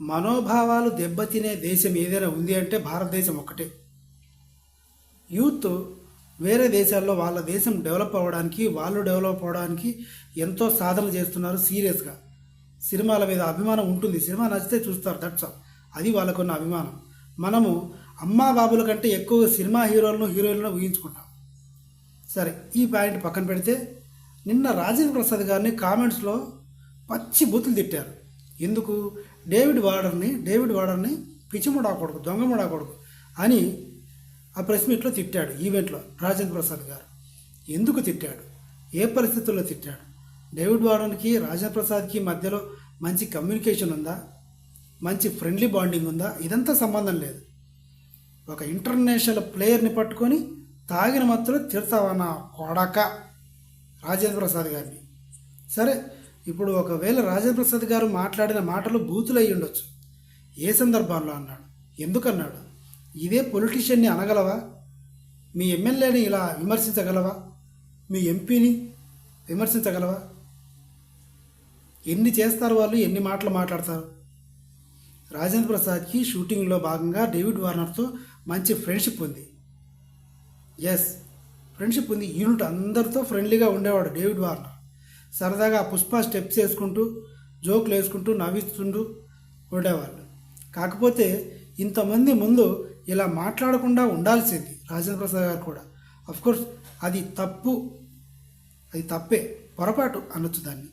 మనోభావాలు దెబ్బతినే దేశం ఏదైనా ఉంది అంటే భారతదేశం ఒక్కటే. యూత్ వేరే దేశాల్లో వాళ్ళ దేశం డెవలప్ అవ్వడానికి వాళ్ళు డెవలప్ అవ్వడానికి ఎంతో సాధన చేస్తున్నారు సీరియస్గా. సినిమాల మీద అభిమానం ఉంటుంది. సినిమా నచ్చితే చూస్తారు దట్స్ అది వాళ్ళకున్న అభిమానం. మనము అమ్మా బాబుల కంటే ఎక్కువ సినిమా హీరోలను హీరోయిన్లను ఊహించుకుంటాం. సరే ఈ పాయింట్ పక్కన పెడితే నిన్న రాజేంద్ర ప్రసాద్ గారిని కామెంట్స్లో పచ్చి బూతులు తిట్టారు. ఎందుకు? డేవిడ్ వార్డర్ని డేవిడ్ వార్డర్ని పిచ్చిముడా కొడుకు దొంగముడా కొడుకు అని ఆ ప్రెస్ మీట్లో తిట్టాడు ఈవెంట్లో రాజేంద్ర ప్రసాద్ గారు. ఎందుకు తిట్టాడు? ఏ పరిస్థితుల్లో తిట్టాడు? డేవిడ్ వార్డన్కి రాజేంద్ర ప్రసాద్కి మధ్యలో మంచి కమ్యూనికేషన్ ఉందా? మంచి ఫ్రెండ్లీ బాండింగ్ ఉందా? ఇదంతా సంబంధం లేదు. ఒక ఇంటర్నేషనల్ ప్లేయర్ని పట్టుకొని తాగిన మాత్రం తిడతావన్న కొడక? రాజేంద్ర ప్రసాద్ గారిని. సరే ఇప్పుడు ఒకవేళ రాజేంద్ర ప్రసాద్ గారు మాట్లాడిన మాటలు బూతులు ఉండొచ్చు. ఏ సందర్భంలో అన్నాడు? ఎందుకన్నాడు? ఇదే పొలిటీషియన్ని అనగలవా? మీ ఎమ్మెల్యేని ఇలా విమర్శించగలవా? మీ ఎంపీని విమర్శించగలవా? ఎన్ని చేస్తారు వాళ్ళు? ఎన్ని మాటలు మాట్లాడతారు? రాజేంద్ర ప్రసాద్కి షూటింగ్లో భాగంగా డేవిడ్ వార్నర్తో మంచి ఫ్రెండ్షిప్ ఉంది. ఎస్ ఫ్రెండ్షిప్ ఉంది. యూనిట్ అందరితో ఫ్రెండ్లీగా ఉండేవాడు డేవిడ్ వార్నర్. సరదాగా పుష్ప స్టెప్స్ వేసుకుంటూ జోకులు వేసుకుంటూ నవ్విస్తుంటూ ఉండేవాళ్ళు కాకపోతే ఇంతమంది ముందు ఇలా మాట్లాడకుండా ఉండాల్సింది రాజేంద్ర ప్రసాద్ గారు కూడా. అఫ్కోర్స్ అది తప్పు. అది తప్పే. పొరపాటు అనొచ్చు దాన్ని.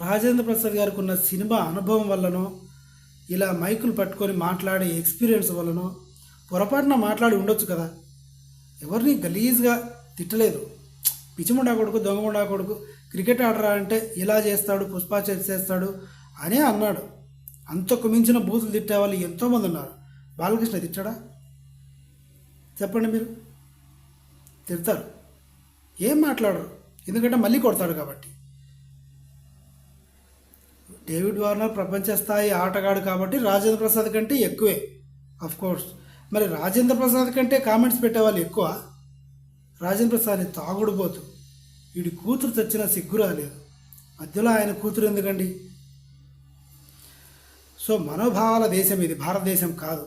రాజేంద్ర ప్రసాద్ గారికి ఉన్న సినిమా అనుభవం వల్లనో ఇలా మైకులు పట్టుకొని మాట్లాడే ఎక్స్పీరియన్స్ వల్లనో పొరపాటున మాట్లాడి ఉండొచ్చు కదా. ఎవరిని గలీజ్గా తిట్టలేదు. పిచ్చిముండా కొడుకు దొంగముండా కొడుకు క్రికెట్ ఆడరా అంటే ఇలా చేస్తాడు పుష్పా చేస్తాడు అనే అన్నాడు. అంతకు మించిన బూతులు తిట్టే వాళ్ళు ఎంతోమంది ఉన్నారు. బాలకృష్ణ తిట్టాడా? చెప్పండి మీరు. తిడతారు. ఏం మాట్లాడరు? ఎందుకంటే మళ్ళీ కొడతాడు కాబట్టి. డేవిడ్ వార్నర్ ప్రపంచ స్థాయి ఆటగాడు కాబట్టి రాజేంద్ర ప్రసాద్ కంటే ఎక్కువే. అఫ్ కోర్స్ మరి రాజేంద్ర ప్రసాద్ కంటే కామెంట్స్ పెట్టేవాళ్ళు ఎక్కువ. రాజేంద్ర ప్రసాద్ తాగుడుపోతు వీడి కూతురు తెచ్చిన సిగ్గు రాలేదు. మధ్యలో ఆయన కూతురు ఎందుకండి? సో మనోభావాల దేశం ఇది భారతదేశం కాదు.